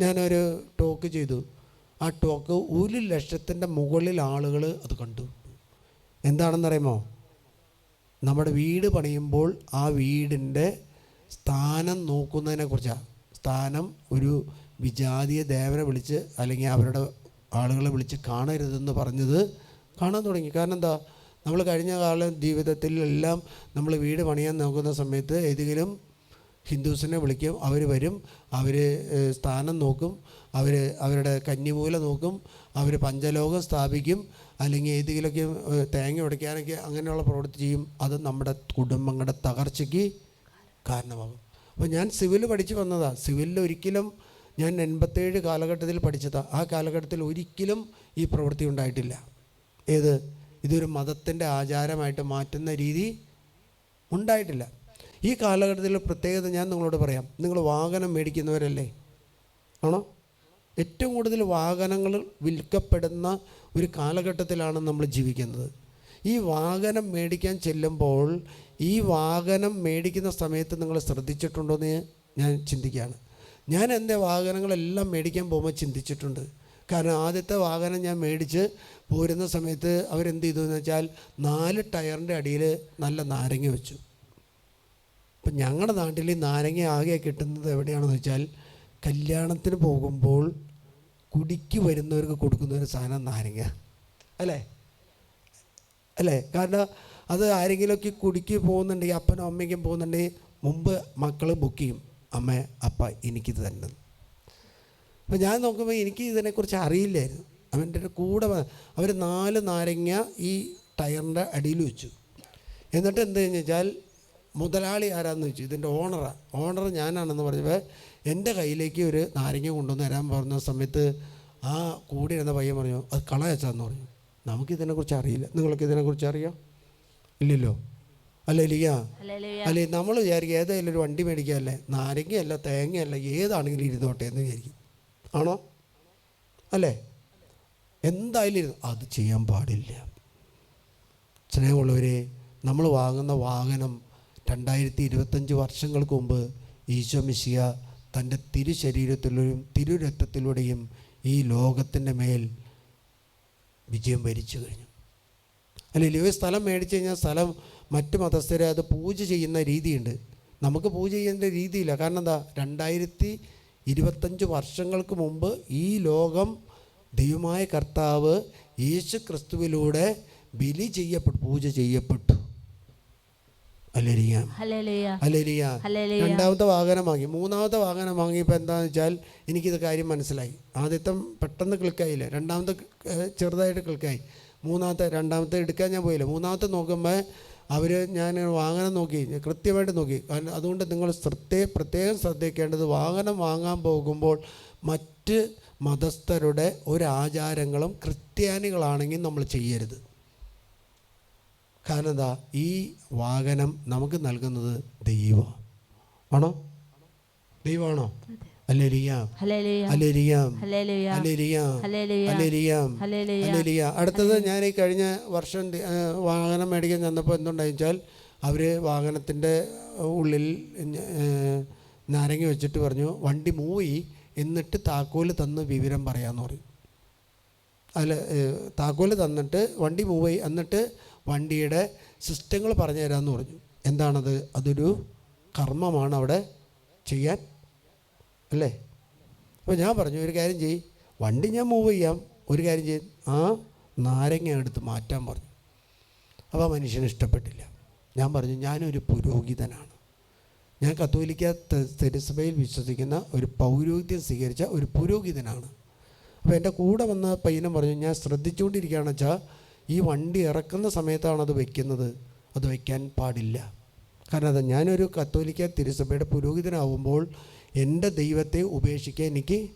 ഞാനൊരു ടോക്ക് ചെയ്തു. ആ ടോക്ക് ഒരു ലക്ഷത്തിന്റെ മുകളിൽ ആളുകൾ അത് കണ്ടു. എന്താണെന്നറിയുമോ? നമ്മുടെ വീട് പണിയുമ്പോൾ ആ വീടിന്റെ സ്ഥാനം നോക്കുന്നതിനെക്കുറിച്ചാണ് സ്ഥാനം ഒരു വിജാതീയ ദേവനെ വിളിച്ച് അല്ലെങ്കിൽ അവരുടെ ആളുകളെ വിളിച്ച് കാണരുതെന്ന് പറഞ്ഞത് കാണാൻ തുടങ്ങി. കാരണം എന്താ? നമ്മൾ കഴിഞ്ഞ കാല ജീവിതത്തിൽ എല്ലാം നമ്മൾ വീട് പണിയാൻ നോക്കുന്ന സമയത്ത് ഏതെങ്കിലും ഹിന്ദുസിനെ വിളിക്കും അവർ വരും അവർ സ്ഥാനം നോക്കും അവർ അവരുടെ കന്നിമൂല നോക്കും അവർ പഞ്ചലോകം സ്ഥാപിക്കും അല്ലെങ്കിൽ ഏതെങ്കിലുമൊക്കെ തേങ്ങ ഉടയ്ക്കാനൊക്കെ അങ്ങനെയുള്ള പ്രവൃത്തി ചെയ്യും. അത് നമ്മുടെ കുടുംബങ്ങളുടെ തകർച്ചയ്ക്ക് കാരണമാകും. അപ്പോൾ ഞാൻ സിവിൽ പഠിച്ച് വന്നതാണ് സിവിലിൽ ഒരിക്കലും ഞാൻ എൺപത്തേഴ് കാലഘട്ടത്തിൽ പഠിച്ചതാണ് ആ കാലഘട്ടത്തിൽ ഒരിക്കലും ഈ പ്രവൃത്തി ഉണ്ടായിട്ടില്ല. ഏത്? ഇതൊരു മതത്തിന്റെ ആചാരമായിട്ട് മാറ്റുന്ന രീതി ഉണ്ടായിട്ടില്ല. ഈ കാലഘട്ടത്തിൽ പ്രത്യേകത ഞാൻ നിങ്ങളോട് പറയാം. നിങ്ങൾ വാഹനം മേടിക്കുന്നവരല്ലേ? ആണോ? ഏറ്റവും കൂടുതൽ വാഹനങ്ങൾ വിൽക്കപ്പെടുന്ന ഒരു കാലഘട്ടത്തിലാണ് നമ്മൾ ജീവിക്കുന്നത്. ഈ വാഹനം മേടിക്കാൻ ചെല്ലുമ്പോൾ ഈ വാഹനം മേടിക്കുന്ന സമയത്ത് നിങ്ങൾ ശ്രദ്ധിച്ചിട്ടുണ്ടോ എന്ന് ഞാൻ ചിന്തിക്കുകയാണ്. ഞാൻ എന്റെ വാഹനങ്ങളെല്ലാം മേടിക്കാൻ പോകുമ്പോൾ ചിന്തിച്ചിട്ടുണ്ട്. കാരണം ആദ്യത്തെ വാഹനം ഞാൻ മേടിച്ച് പോരുന്ന സമയത്ത് അവരെന്ത് ചെയ്തു എന്ന് വെച്ചാൽ നാല് ടയറിന്റെ അടിയിൽ നല്ല നാരങ്ങ വെച്ചു. ഇപ്പം ഞങ്ങളുടെ നാട്ടിൽ നാരങ്ങ ആകെ കിട്ടുന്നത് എവിടെയാണെന്ന് വെച്ചാൽ കല്യാണത്തിന് പോകുമ്പോൾ കുടിക്ക് വരുന്നവർക്ക് കൊടുക്കുന്ന ഒരു സാധനം നാരങ്ങ. അല്ലേ? അല്ലേ? കാരണം അത് ആരെങ്കിലുമൊക്കെ കുടിക്ക് പോകുന്നുണ്ടെങ്കിൽ അപ്പനും അമ്മയ്ക്കും പോകുന്നുണ്ടെങ്കിൽ മുമ്പ് മക്കൾ ബുക്ക് ചെയ്യും. അമ്മ അപ്പ എനിക്കിത് തന്നെ അപ്പോൾ ഞാൻ നോക്കുമ്പോൾ എനിക്ക് ഇതിനെക്കുറിച്ച് അറിയില്ലായിരുന്നു. അവന്റെ കൂടെ അവർ നാല് നാരങ്ങ ഈ ടയറിന്റെ അടിയിൽ വെച്ചു. എന്നിട്ട് എന്ത് കഴിഞ്ഞ് വെച്ചാൽ മുതലാളി ആരാന്ന് വെച്ചു ഇതിന്റെ ഓണറാണ് ഓണർ ഞാനാണെന്ന് പറഞ്ഞപ്പോൾ എന്റെ കയ്യിലേക്ക് ഒരു നാരങ്ങ കൊണ്ടുവന്ന് തരാൻ പറഞ്ഞ സമയത്ത് ആ കൂടി ഇരുന്ന പയ്യൻ പറഞ്ഞു അത് കളയച്ചാന്ന് പറഞ്ഞു. നമുക്കിതിനെക്കുറിച്ച് അറിയില്ല. നിങ്ങൾക്ക് ഇതിനെക്കുറിച്ച് അറിയാം? ഇല്ലല്ലോ. അല്ല ലിയ. അല്ലെ നമ്മൾ വിചാരിക്കും ഏതായാലും ഒരു വണ്ടി മേടിക്കാമല്ലേ നാരങ്ങയല്ല തേങ്ങയല്ല ഏതാണെങ്കിലും ഇരുന്നോട്ടെ എന്ന് വിചാരിക്കും. ആണോ? അല്ലേ? എന്തായാലും ഇരുന്നു അത് ചെയ്യാൻ പാടില്ല. സ്നേഹമുള്ളവരെ നമ്മൾ വാങ്ങുന്ന വാഹനം രണ്ടായിരത്തി ഇരുപത്തഞ്ച് വർഷങ്ങൾക്ക് മുമ്പ് ഈശോ മിശിയ തന്റെ തിരുശരീരത്തിലൂടെയും തിരുരക്തത്തിലൂടെയും ഈ ലോകത്തിന്റെ മേൽ വിജയം ഭരിച്ചു കഴിഞ്ഞു. അല്ലെങ്കിൽ ഒരു സ്ഥലം മേടിച്ചു കഴിഞ്ഞാൽ സ്ഥലം മറ്റ് മതസ്ഥരെ അത് പൂജ ചെയ്യുന്ന രീതിയുണ്ട്. നമുക്ക് പൂജ ചെയ്യേണ്ട രീതിയില്ല. കാരണം എന്താ? രണ്ടായിരത്തി ഇരുപത്തഞ്ച് വർഷങ്ങൾക്ക് മുമ്പ് ഈ ലോകം ദൈവമായ കർത്താവ് യേശു ക്രിസ്തുവിലൂടെ ബലി ചെയ്യപ്പെട്ടു പൂജ ചെയ്യപ്പെട്ടു. രണ്ടാമത്തെ വാഹനം വാങ്ങി. മൂന്നാമത്തെ വാഹനം വാങ്ങിയപ്പോൾ എന്താണെന്ന് വെച്ചാൽ എനിക്കിത് കാര്യം മനസ്സിലായി. ആദ്യത്തെ പെട്ടെന്ന് ക്ലിക്കായില്ല. രണ്ടാമത്തെ ചെറുതായിട്ട് ക്ലിക്കായി. മൂന്നാമത്തെ രണ്ടാമത്തെ എടുക്കാൻ ഞാൻ പോയില്ല. മൂന്നാമത്തെ നോക്കുമ്പോൾ അവർ ഞാൻ വാഹനം നോക്കി. കൃത്യമായിട്ട് നോക്കി. കാരണം അതുകൊണ്ട് നിങ്ങൾ ശ്രദ്ധ പ്രത്യേകം ശ്രദ്ധിക്കേണ്ടത് വാഹനം വാങ്ങാൻ പോകുമ്പോൾ മറ്റ് മതസ്ഥരുടെ ഒരാചാരങ്ങളും ക്രിസ്ത്യാനികളാണെങ്കിൽ നമ്മൾ ചെയ്യരുത്. കാരണം എന്താ ഈ വാഹനം നമുക്ക് നൽകുന്നത് ദൈവം. ആണോ? ദൈവമാണോ? അടുത്തത് ഞാൻ ഈ കഴിഞ്ഞ വർഷം വാഹനം മേടിക്കാൻ ചെന്നപ്പോൾ എന്തുണ്ടായി വെച്ചാൽ അവർ വാഹനത്തിന്റെ ഉള്ളിൽ നാരങ്ങ വെച്ചിട്ട് പറഞ്ഞു വണ്ടി മൂവി എന്നിട്ട് താക്കോൽ തന്ന് വിവരം പറയാമെന്ന് പറയും. അല്ല താക്കോൽ താക്കോൽ തന്നിട്ട് വണ്ടി മൂവ് എന്നിട്ട് വണ്ടിയുടെ സിസ്റ്റങ്ങൾ പറഞ്ഞു തരാമെന്ന് പറഞ്ഞു. എന്താണത്? അതൊരു കർമ്മമാണ് അവിടെ ചെയ്യാൻ അല്ലേ? അപ്പോൾ ഞാൻ പറഞ്ഞു ഒരു കാര്യം ചെയ്യ്. വണ്ടി ഞാൻ മൂവ് ചെയ്യാം. ഒരു കാര്യം ചെയ്യും. ആ നാരങ്ങ എടുത്ത് മാറ്റാൻ പറഞ്ഞു. അപ്പോൾ ആ മനുഷ്യന് ഇഷ്ടപ്പെട്ടില്ല. ഞാൻ പറഞ്ഞു ഞാനൊരു പുരോഹിതനാണ്. ഞാൻ കത്തോലിക്ക തെരുസഭയിൽ വിശ്വസിക്കുന്ന ഒരു പൗരോഹിത്യം സ്വീകരിച്ച ഒരു പുരോഹിതനാണ്. അപ്പോൾ എന്റെ കൂടെ വന്ന പയ്യനും പറഞ്ഞു ഞാൻ ശ്രദ്ധിച്ചുകൊണ്ടിരിക്കുകയാണെന്ന് വെച്ചാൽ ഈ വണ്ടി ഇറക്കുന്ന സമയത്താണ് അത് വെക്കുന്നത്. അത് വയ്ക്കാൻ പാടില്ല. കാരണം അത് ഞാനൊരു കത്തോലിക്ക തിരുസഭയുടെ പുരോഹിതനാവുമ്പോൾ എന്റെ ദൈവത്തെ ഉപേക്ഷിക്കാൻ എനിക്ക്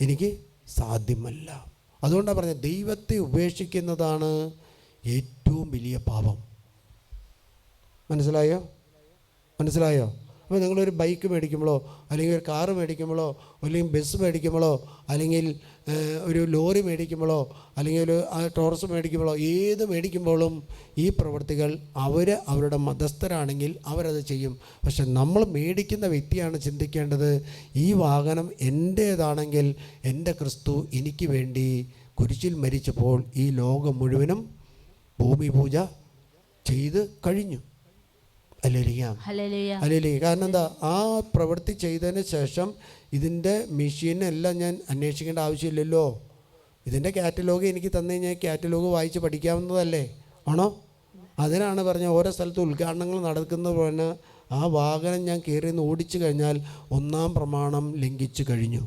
എനിക്ക് സാധ്യമല്ല. അതുകൊണ്ടാണ് പറഞ്ഞത് ദൈവത്തെ ഉപേക്ഷിക്കുന്നതാണ് ഏറ്റവും വലിയ പാപം. മനസ്സിലായോ? മനസ്സിലായോ? അപ്പോൾ നിങ്ങളൊരു ബൈക്ക് മേടിക്കുമ്പോഴോ അല്ലെങ്കിൽ ഒരു കാറ് മേടിക്കുമ്പോഴോ അല്ലെങ്കിൽ ബസ് മേടിക്കുമ്പോഴോ അല്ലെങ്കിൽ ഒരു ലോറി മേടിക്കുമ്പോഴോ അല്ലെങ്കിൽ ഒരു ടോറസ് മേടിക്കുമ്പോഴോ ഏത് മേടിക്കുമ്പോഴും ഈ പ്രവൃത്തികൾ അവർ അവരുടെ മതസ്ഥരാണെങ്കിൽ അവരത് ചെയ്യും. പക്ഷെ നമ്മൾ മേടിക്കുന്ന വ്യക്തിയാണ് ചിന്തിക്കേണ്ടത് ഈ വാഹനം എന്റേതാണെങ്കിൽ എന്റെ ക്രിസ്തു എനിക്ക് വേണ്ടി കുരിശിൽ മരിച്ചപ്പോൾ ഈ ലോകം മുഴുവനും ഭൂമി പൂജ ചെയ്ത് കഴിഞ്ഞു. അല്ലേലിയാം കാരണം എന്താ? ആ പ്രവൃത്തി ചെയ്തതിന് ശേഷം ഇതിന്റെ മെഷീനെല്ലാം ഞാൻ അന്വേഷിക്കേണ്ട ആവശ്യമില്ലല്ലോ. ഇതിന്റെ കാറ്റലോഗ് എനിക്ക് തന്നു കഴിഞ്ഞാൽ കാറ്റലോഗ് വായിച്ച് പഠിക്കാവുന്നതല്ലേ? ആണോ? അതിനാണ് പറഞ്ഞ ഓരോ സ്ഥലത്ത് ഉദ്ഘാടനങ്ങൾ നടക്കുന്നത് പോലെ ആ വാഹനം ഞാൻ കയറി നിന്ന് ഓടിച്ചു കഴിഞ്ഞാൽ ഒന്നാം പ്രമാണം ലംഘിച്ചു കഴിഞ്ഞു.